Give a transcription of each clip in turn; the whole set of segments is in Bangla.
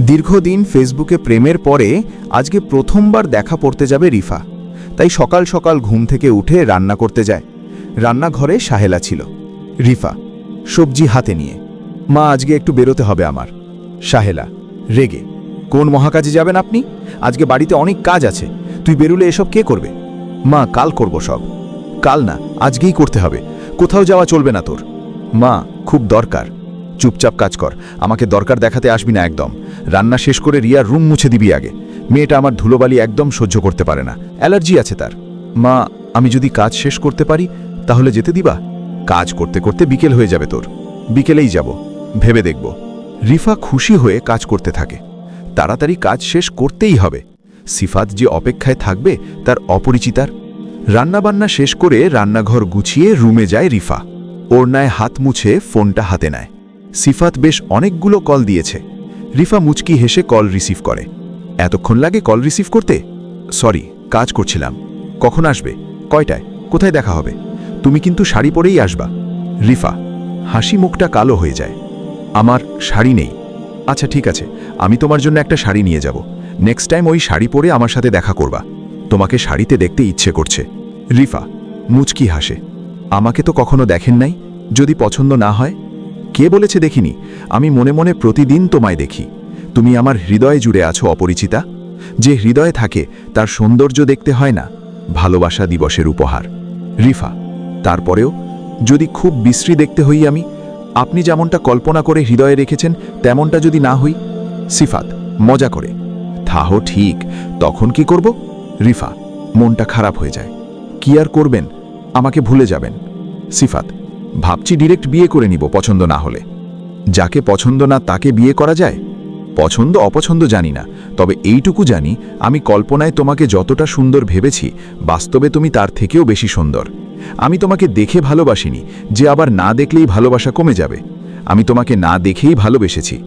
দীর্ঘদিন ফেসবুকে প্রেমের পরে আজকে প্রথমবার দেখা পড়তে যাবে রিফা। তাই সকাল সকাল ঘুম থেকে উঠে রান্না করতে যায়। রান্নাঘরে সাহেলা ছিল। রিফা, সবজি হাতে নিয়ে, মা, আজকে একটু বেরোতে হবে আমার। সাহেলা, রেগে, কোন মহাকাজে যাবেন আপনি? আজকে বাড়িতে অনেক কাজ আছে। তুই বেরুলে এসব কে করবে? মা, কাল করব সব। কাল না, আজকেই করতে হবে। কোথাও যাওয়া চলবে না তোর। মা, খুব দরকার। চুপচাপ কাজ কর। আমাকে দরকার দেখাতে আসবি না একদম। রান্না শেষ করে রিয়ার রুম মুছে দিবি আগে। মেয়েটা আমার ধুলোবালি একদম সহ্য করতে পারে না। অ্যালার্জি আছে তার। মা, আমি যদি কাজ শেষ করতে পারি, তাহলে যেতে দিবা? কাজ করতে করতে বিকেল হয়ে যাবে তোর। বিকেলেই যাব। ভেবে দেখব। রিফা খুশি হয়ে কাজ করতে থাকে। তাড়াতাড়ি কাজ শেষ করতেই হবে। সিফাত যে অপেক্ষায় থাকবে, তার অপরিচিতার। রান্নাবান্না শেষ করে রান্নাঘর গুছিয়ে রুমে যায় রিফা। ওড়নায় হাত মুছে ফোনটা হাতে নেয়। সিফাত বেশ অনেকগুলো কল দিয়েছে। রিফা মুচকি হেসে কল রিসিভ করে। এতক্ষণ লাগে কল রিসিভ করতে? সরি, কাজ করছিলাম। কখন আসবে? কয়টায়? কোথায় দেখা হবে? তুমি কিন্তু শাড়ি পরেই আসবা। রিফা, হাসি মুখটা কালো হয়ে যায়। আমার শাড়ি নেই। আচ্ছা ঠিক আছে। আমি তোমার জন্য একটা শাড়ি নিয়ে যাব। নেক্সট টাইম ওই শাড়ি পরে আমার সাথে দেখা করবা। তোমাকে শাড়িতে দেখতে ইচ্ছে করছে। রিফা, মুচকি হাসে। আমাকে তো কখনো দেখেন নাই? যদি পছন্দ না হয়? কে বলেছে দেখিনি? আমি মনে মনে প্রতিদিন তোমায় দেখি। তুমি আমার হৃদয়ে জুড়ে আছো অপরিচিতা। যে হৃদয়ে থাকে, তার সৌন্দর্য দেখতে হয় না। ভালোবাসা দিবসের উপহার। রিফা, তারপরেও, যদি খুব বিশ্রী দেখতে হই আমি, আপনি যেমনটা কল্পনা করে হৃদয়ে রেখেছেন, তেমনটা যদি না হই? সিফাত, মজা করে। থাহো, ঠিক। তখন কি করব? রিফা, মনটা খারাপ হয়ে যায়। কি আর করবেন? আমাকে ভুলে যাবেন। সিফাত ভাবছি ডিরেক্ট বিয়ে করে নিব, পছন্দ না হলে। যাকে পছন্দ না তাকে বিয়ে করা যায়? পছন্দ, অপছন্দ জানি না, তবে এইটুকু জানি, আমি কল্পনায় তোমাকে যতটা সুন্দর ভেবেছি, বাস্তবে তুমি তার থেকেও বেশি সুন্দর। আমি তোমাকে দেখে ভালোবাসিনি, যে আবার না দেখলেই ভালোবাসা কমে যাবে। আমি তোমাকে না দেখেই ভালোবেসেছি।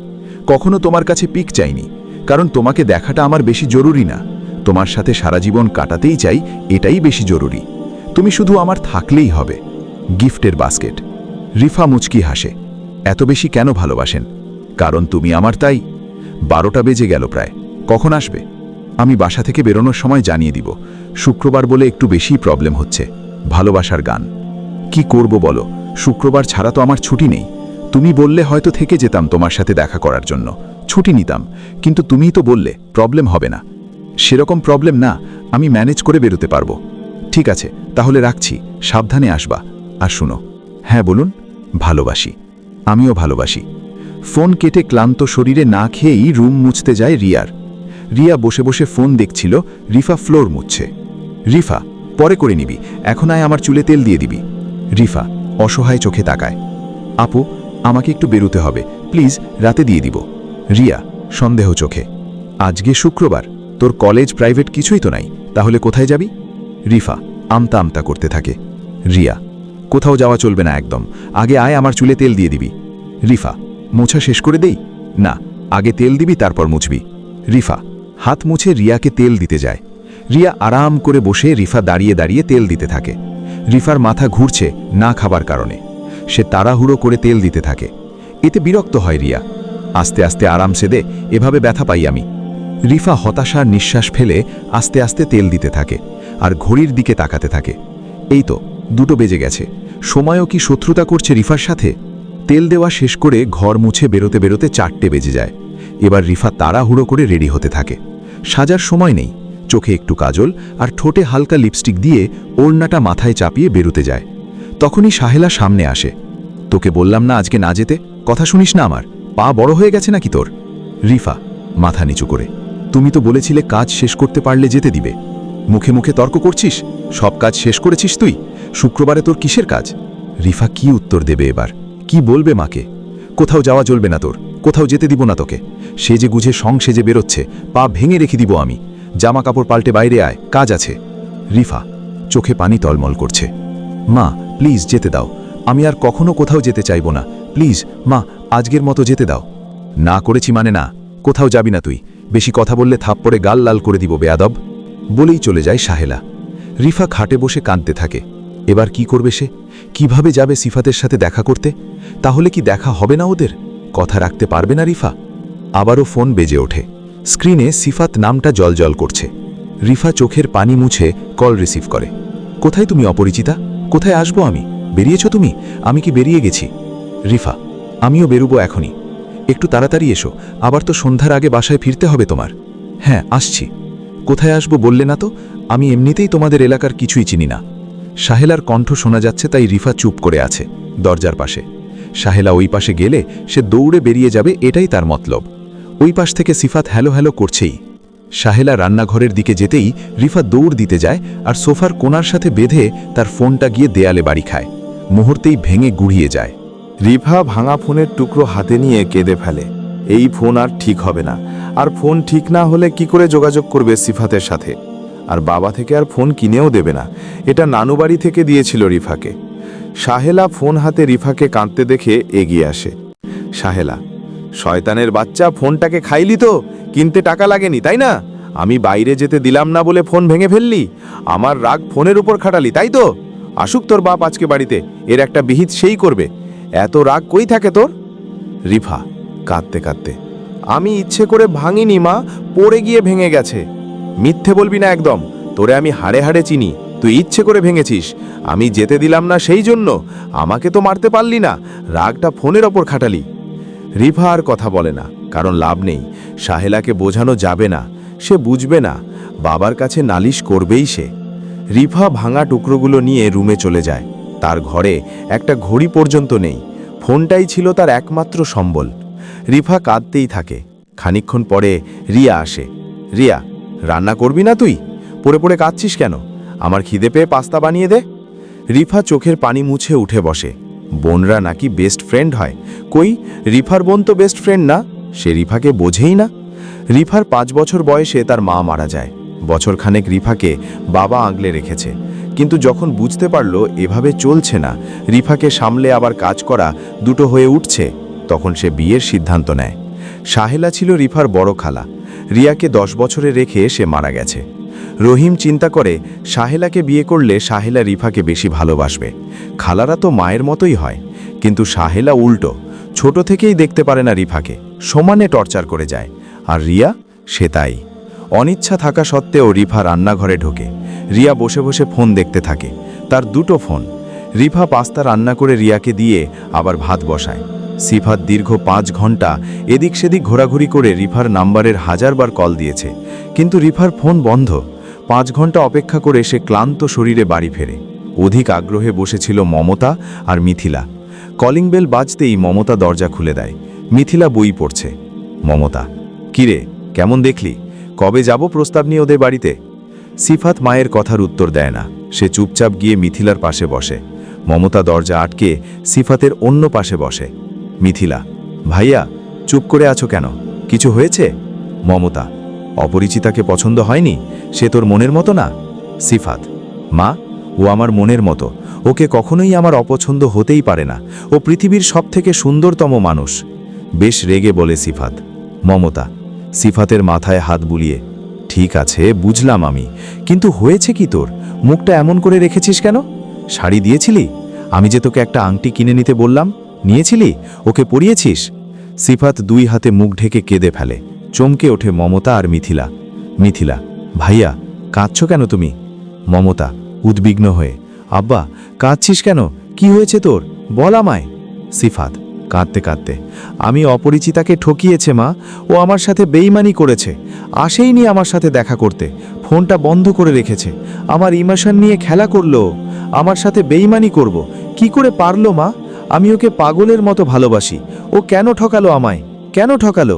কখনো তোমার কাছে পিক চাইনি, কারণ তোমাকে দেখাটা আমার বেশি জরুরি না। তোমার সাথে সারা জীবন কাটাতেই চাই, এটাই বেশি জরুরি। তুমি শুধু আমার থাকলেই হবে। গিফটের বাস্কেট। রিফা মুচকি হাসে। এত বেশি কেন ভালোবাসেন? কারণ তুমি আমার তাই। বারোটা বেজে গেল প্রায়। কখন আসবে? আমি বাসা থেকে বেরোনোর সময় জানিয়ে দিব। শুক্রবার বলে একটু বেশি প্রবলেম হচ্ছে। ভালোবাসার গান। কি করব বলো? শুক্রবার ছাড়া তো আমার ছুটি নেই। তুমি বললে হয়তো থেকে যেতাম তোমার সাথে দেখা করার জন্য। ছুটি নিতাম। কিন্তু তুমিই তো বললে প্রবলেম হবে না। সেরকম প্রবলেম না। আমি ম্যানেজ করে বেরোতে পারব। ঠিক আছে, তাহলে রাখছি। সাবধানে আসবা। আর শুনো। হ্যাঁ বলুন, ভালোবাসি। আমিও ভালোবাসি। ফোন কেটে ক্লান্ত শরীরে না খেয়েই রুম মুছতে যায় রিয়ার। রিয়া বসে বসে ফোন দেখছিল, রিফা ফ্লোর মুছছে। রিফা, পরে করে নিবি, এখন আয় আমার চুলে তেল দিয়ে দিবি। রিফা, অসহায় চোখে তাকায়। আপু, আমাকে একটু বেরোতে হবে, প্লিজ, রাতে দিয়ে দিব। রিয়া, সন্দেহ চোখে। আজকে শুক্রবার, তোর কলেজ প্রাইভেট কিছুই তো নাই, তাহলে কোথায় যাবি? রিফা, আমতা আমতা করতে থাকে। রিয়া কোথাও যাওয়া চলবে না একদম। আগে আয়, আমার চুলে তেল দিয়ে দিবি। রিফা, মোছা শেষ করে দেই? না, আগে তেল দিবি, তারপর মুছবি। রিফা, হাত মুছে রিয়াকে তেল দিতে যায়। রিয়া আরাম করে বসে রিফা দাঁড়িয়ে দাঁড়িয়ে তেল দিতে থাকে। রিফার মাথা ঘুরছে না খাবার কারণে। সে তাড়াহুড়ো করে তেল দিতে থাকে। এতে বিরক্ত হয় রিয়া। আস্তে আস্তে আরামসে দে এভাবে ব্যথা পাই আমি। রিফা হতাশার নিঃশ্বাস ফেলে আস্তে আস্তে তেল দিতে থাকে আর ঘড়ির দিকে তাকাতে থাকে। এই তো, দুটো বেজে গেছে। সময়ও কি শত্রুতা করছে রিফার সাথে? তেল দেওয়া শেষ করে ঘর মুছে বেরোতে বেরোতে চারটে বেজে যায়। এবার রিফা তাড়াহুড়ো করে রেডি হতে থাকে। সাজার সময় নেই। চোখে একটু কাজল আর ঠোঁটে হালকা লিপস্টিক দিয়ে ওড়নাটা মাথায় চাপিয়ে বেরোতে যায়। তখনই সাহেলা সামনে আসে। তোকে বললাম না আজকে না যেতে? কথা শুনিস না আমার? পা বড় হয়ে গেছে নাকি তোর? রিফা মাথা নিচু করে। তুমি তো বলেছিলে কাজ শেষ করতে পারলে যেতে দিবে। মুখে মুখে তর্ক করছিস? সব কাজ শেষ করেছিস তুই? শুক্রবারে তোর কিসের কাজ? রিফা কি উত্তর দেবে এবার? কি বলবে মাকে? কোথাও যাওয়া চলবে না তোর। কোথাও যেতে দিব না তোকে। সে যে গুঝে সং সেজে বেরোচ্ছে, পা ভেঙে রেখে দিব আমি। জামা কাপড় পাল্টে বাইরে আয়, কাজ আছে। রিফা, চোখে পানি টলমল করছে। মা, প্লিজ যেতে দাও। আমি আর কখনো কোথাও যেতে চাইব না। প্লিজ, মা, আজকের মতো যেতে দাও। না করেছি মানে না। কোথাও যাবি না তুই। বেশি কথা বললে থাপ্পড়ে গাল লাল করে দিব, বেয়াদব। বলেই চলে যায় সাহেলা রিফা খাটে বসে কাঁদতে থাকে। এবার কি করবে সে? কীভাবে যাবে সিফাতের সাথে দেখা করতে? তাহলে কি দেখা হবে না ওদের? কথা রাখতে পারবে না রিফা। আবারও ফোন বেজে ওঠে। স্ক্রিনে সিফাত নামটা জলজল করছে। রিফা চোখের পানি মুছে কল রিসিভ করে। কোথায় তুমি, অপরিচিতা? কোথায় আসব আমি? বেরিয়েছ তুমি? আমি কি বেরিয়ে গেছি? রিফা, আমিও বেরুবো এখনই। একটু তাড়াতাড়ি এসো। আবার তো সন্ধ্যার আগে বাসায় ফিরতে হবে তোমার। হ্যাঁ আসছি। কোথায় আসব বললে না তো? আমি এমনিতেই তোমাদের এলাকার কিছুই চিনি না। সাহেলার কণ্ঠ শোনা যাচ্ছে তাই রিফা চুপ করে আছে দরজার পাশে। সাহেলা ওই পাশে গেলে সে দৌড়ে বেরিয়ে যাবে এটাই তার মতলব। ওই পাশ থেকে সিফাত হ্যালো হ্যালো করছেই। সাহেলা রান্নাঘরের দিকে যেতেই রিফা দৌড় দিতে যায় আর সোফার কোনার সাথে বেঁধে তার ফোনটা গিয়ে দেয়ালে বাড়ি খায়। মুহূর্তেই ভেঙে গুড়িয়ে যায়। রিফা ভাঙা ফোনের টুকরো হাতে নিয়ে কেঁদে ফেলে। এই ফোন আর ঠিক হবে না। আর ফোন ঠিক না হলে কি করে যোগাযোগ করবে সিফাতের সাথে? আর বাবা থেকে আর ফোন কিনেও দেবে না। এটা নানু বাড়ি থেকে দিয়েছিল রিফাকে। সাহেলা ফোন হাতে রিফাকে কাঁদতে দেখে এগিয়ে আসে। সাহেলা, শয়তানের বাচ্চা, ফোনটাকে খাইলি তো? কিনতে টাকা লাগেনি, তাই না? আমি বাইরে যেতে দিলাম না বলে ফোন ভেঙে ফেললি। আমার রাগ ফোনের উপর খাটালি, তাই তো? আসুক তোর বাপ আজকে বাড়িতে, এর একটা বিহিত সেই করবে। এত রাগ কই থাকে তোর? রিফা কাঁদতে কাঁদতে। আমি ইচ্ছে করে ভাঙিনি, মা, পড়ে গিয়ে ভেঙে গেছে। মিথ্যে বলবি না একদম, তোরে আমি হাড়ে হাড়ে চিনি, তুই ইচ্ছে করে ভেঙেছিস। আমি যেতে দিলাম না সেই জন্য, আমাকে তো মারতে পারলি না, রাগটা ফোনের ওপর খাটালি। রিফা আর কথা বলে না, কারণ লাভ নেই, সাহেলাকে বোঝানো যাবে না, সে বুঝবে না, বাবার কাছে নালিশ করবেই সে। রিফা ভাঙা টুকরোগুলো নিয়ে রুমে চলে যায়, তার ঘরে একটা ঘড়ি পর্যন্ত নেই, ফোনটাই ছিল তার একমাত্র সম্বল। রিফা কাঁদতেই থাকে। খানিকক্ষণ পরে রিয়া আসে। রিয়া, রান্না করবি না তুই? পড়ে পড়ে কাঁদছিস কেন? আমার খিদে পেয়ে পাস্তা বানিয়ে দে। রিফা চোখের পানি মুছে উঠে বসে। বোনরা নাকি বেস্ট ফ্রেন্ড হয়। কই, রিফার বোন তো বেস্ট ফ্রেন্ড না? সে রিফাকে বোঝেই না? রিফার পাঁচ বছর বয়সে তার মা মারা যায়। বছরখানেক রিফাকে বাবা আগলে রেখেছে। কিন্তু যখন বুঝতে পারল এভাবে চলছে না, রিফাকে সামলে আবার কাজ করা দুটো হয়ে উঠছে। তখন সে বিয়ের সিদ্ধান্ত নেয়। সাহেলা ছিল রিফার বড় খালা। রিয়াকে দশ বছরে রেখে সে মারা গেছে। রহিম চিন্তা করে, সাহেলাকে বিয়ে করলে সাহেলা রিফাকে বেশি ভালোবাসবে। খালারা তো মায়ের মতোই হয়। কিন্তু সাহেলা উল্টো। ছোট থেকেই দেখতে পারে না রিফাকে। সমানে টর্চার করে যায়। আর রিয়া? সে তাই। অনিচ্ছা থাকা সত্ত্বেও রিফা রান্নাঘরে ঢোকে। রিয়া বসে বসে ফোন দেখতে থাকে। তার দুটো ফোন। রিফা পাস্তা রান্না করে রিয়াকে দিয়ে আবার ভাত বসায়। সিফাত দীর্ঘ পাঁচ ঘণ্টা এদিক সেদিক ঘোরাঘুরি করে রিফার নাম্বারের হাজারবার কল দিয়েছে। কিন্তু রিফার ফোন বন্ধ। পাঁচ ঘণ্টা অপেক্ষা করে সে ক্লান্ত শরীরে বাড়ি ফেরে। অধিক আগ্রহে বসেছিল মমতা আর মিথিলা। কলিং বেল বাজতেই মমতা দরজা খুলে দেয়। মিথিলা বই পড়ছে। মমতা, কিরে, কেমন দেখলি? কবে যাব প্রস্তাব নিয়ে ওদের বাড়িতে? সিফাত মায়ের কথার উত্তর দেয় না। সে চুপচাপ গিয়ে মিথিলার পাশে বসে। মমতা দরজা আটকে সিফাতের অন্য পাশে বসে। মিথিলা, ভাইয়া, চুপ করে আছো কেন? কিছু হয়েছে? মমতা, অপরিচিতাকে পছন্দ হয়নি? সে তোর মনের মতো না? সিফাত, মা, ও আমার মনের মতো। ওকে কখনোই আমার অপছন্দ হতেই পারে না। ও পৃথিবীর সবথেকে সুন্দরতম মানুষ। বেশ রেগে বলে সিফাত। মমতা, সিফাতের মাথায় হাত বুলিয়ে, ঠিক আছে, বুঝলাম আমি। কিন্তু হয়েছে কি তোর? মুখটা এমন করে রেখেছিস কেন? শাড়ি দিয়েছিলি? আমি যে তোকে একটা আংটি কিনে নিতে বললাম? নিয়েছিলি? ওকে পড়িয়েছিস? সিফাত দুই হাতে মুখ ঢেকে কেঁদে ফেলে। চমকে ওঠে মমতা আর মিথিলা। মিথিলা, ভাইয়া, কাঁদছ কেন তুমি? মমতা, উদ্বিগ্ন হয়ে, আব্বা, কাঁদছিস কেন? কি হয়েছে তোর? বল আমায়। সিফাত, কাঁদতে কাঁদতে, আমি অপরিচিতাকে ঠকিয়েছে, মা। ও আমার সাথে বেইমানি করেছে। আসেইনি আমার সাথে দেখা করতে। ফোনটা বন্ধ করে রেখেছে। আমার ইমোশন নিয়ে খেলা করল। আমার সাথে বেইমানি করব। কি করে পারল, মা? আমি ওকে পাগলের মতো ভালোবাসি। ও কেন ঠকালো আমায়? কেন ঠকালো?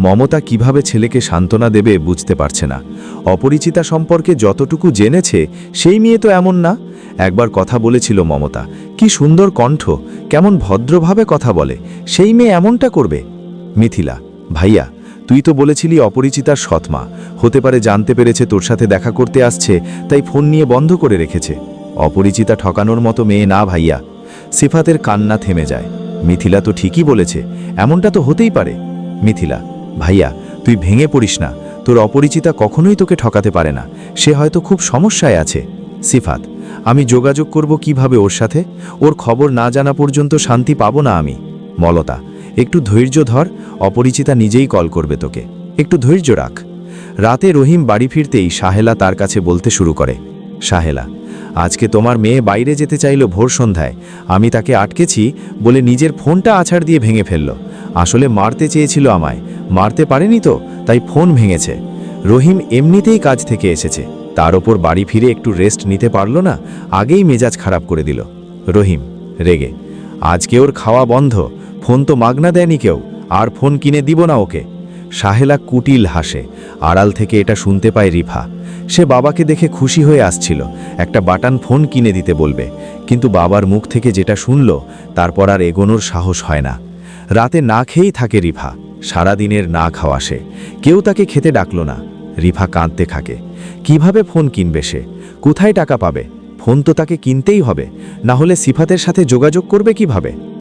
মমতা কীভাবে ছেলেকে সান্ত্বনা দেবে বুঝতে পারছে না। অপরিচিতা সম্পর্কে যতটুকু জেনেছে, সেই মেয়ে তো এমন না। একবার কথা বলেছিল মমতা, কি সুন্দর কণ্ঠ, কেমন ভদ্রভাবে কথা বলে, সেই মেয়ে এমনটা করবে? মিথিলা, ভাইয়া, তুই তো বলেছিলি অপরিচিতার সৎমা হতে পারে জানতে পেরেছে তোর সাথে দেখা করতে আসছে, তাই ফোন নিয়ে বন্ধ করে রেখেছে। অপরিচিতা ঠকানোর মতো মেয়ে না ভাইয়া সিফাতের কান্না থেমে যায়। মিথিলা তো ঠিকই বলেছে, এমনটা তো হতেই পারে। মিথিলা, ভাইয়া, তুই ভেঙে পড়িস না। তোর অপরিচিতা কখনোই তোকে ঠকাতে পারে না। সে হয়তো খুব সমস্যায় আছে। সিফাত, আমি যোগাযোগ করব কীভাবে ওর সাথে? ওর খবর না জানা পর্যন্ত শান্তি পাবো না আমি। মলতা, একটু ধৈর্য ধর, অপরিচিতা নিজেই কল করবে তোকে। একটু ধৈর্য রাখ। রাতে রহিম বাড়ি ফিরতেই সাহেলা তার কাছে বলতে শুরু করে। সাহেলা আজকে তোমার মেয়ে বাইরে যেতে চাইল ভোর সন্ধ্যায়। আমি তাকে আটকেছি বলে নিজের ফোনটা আছাড় দিয়ে ভেঙে ফেলল। আসলে মারতে চেয়েছিল আমায়। মারতে পারেনি তো, তাই ফোন ভেঙেছে। রহিম এমনিতেই কাজ থেকে এসেছে। তার ওপর বাড়ি ফিরে একটু রেস্ট নিতে পারল না, আগেই মেজাজ খারাপ করে দিল। রহিম, রেগে, আজকে ওর খাওয়া বন্ধ, ফোন তো মাগনা দেয়নি কেউ, আর ফোন কিনে দিব না ওকে। সাহেলা কুটিল হাসে। আড়াল থেকে এটা শুনতে পায় রিফা। সে বাবাকে দেখে খুশি হয়ে আসছিল। একটা বাটান ফোন কিনে দিতে বলবে। কিন্তু বাবার মুখ থেকে যেটা শুনল, তারপর আর এগোনোর সাহস হয় না। রাতে না খেয়েই থাকে রিফা। সারাদিনের না খাওয়া সে। কেউ তাকে খেতে ডাকল না। রিফা কাঁদতে থাকে। কীভাবে ফোন কিনবে সে? কোথায় টাকা পাবে? ফোন তো তাকে কিনতেই হবে। না হলে সিফাতের সাথে যোগাযোগ করবে কীভাবে?